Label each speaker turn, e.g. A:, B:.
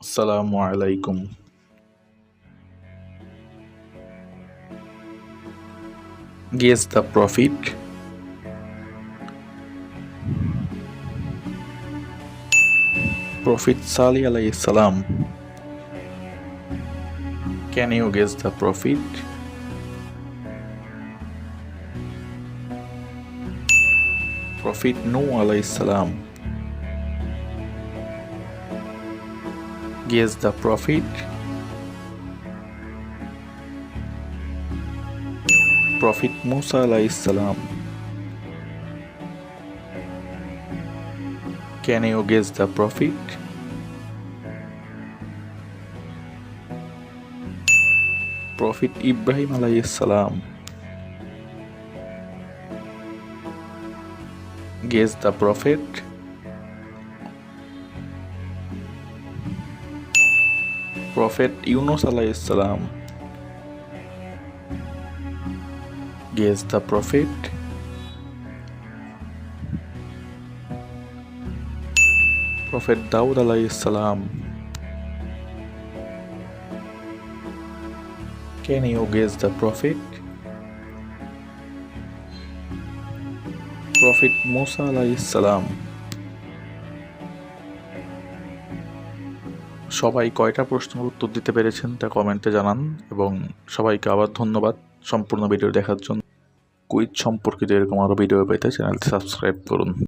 A: আসসালামু আলাইকুম Guess the profit. Prophet Salih alayhi salam. Can you guess the profit? Prophet Nuh alayhi salam. Guess the prophet. Prophet Musa salam. Can you guess the prophet? Prophet Ibrahim salam. Guess the prophet. Prophet Yunus alayhi salam. Guess the prophet. Prophet Daud alayhi salam. Can you guess the prophet? Prophet Musa alayhi salam. সবাই কয়টা প্রশ্নের উত্তর দিতে পেরেছেন তা কমেন্টে জানান এবং সবাইকে আবার ধন্যবাদ সম্পূর্ণ ভিডিও দেখার জন্য। কুইজ সম্পর্কিত এরকম আরও ভিডিও পেতে চ্যানেলটি সাবস্ক্রাইব করুন।